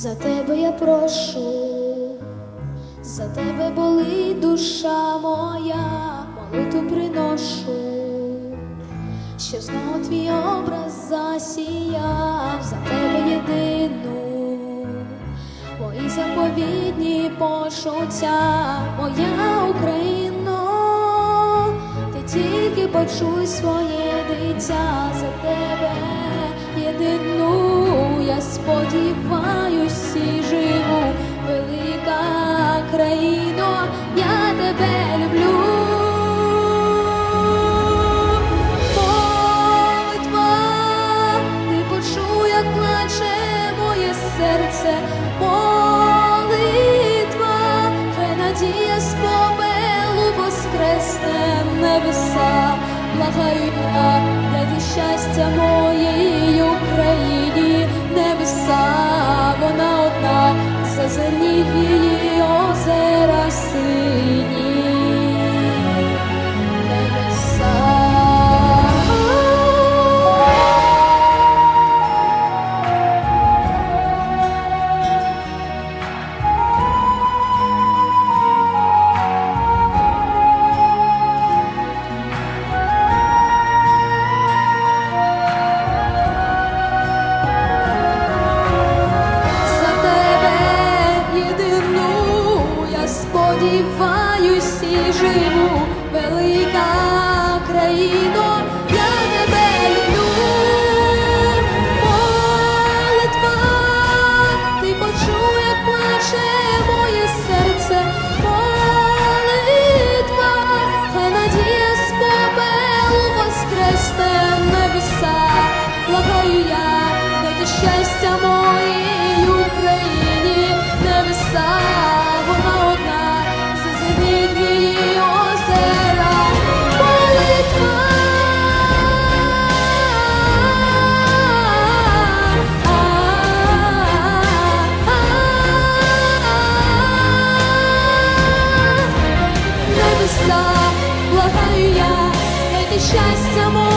За тебе я прошу, за тебе болить душа моя, молитву приношу, що знову твій образ засіяв за тебе єдину, мої заповідні почуття, моя Україно, ти тільки почуй своє дитя серце, молитва, хай надія з помилу воскресне небеса, благаю я, дай щастя моїй Україні, небеса, сподіваюсь живу, велика країно, щастя моє.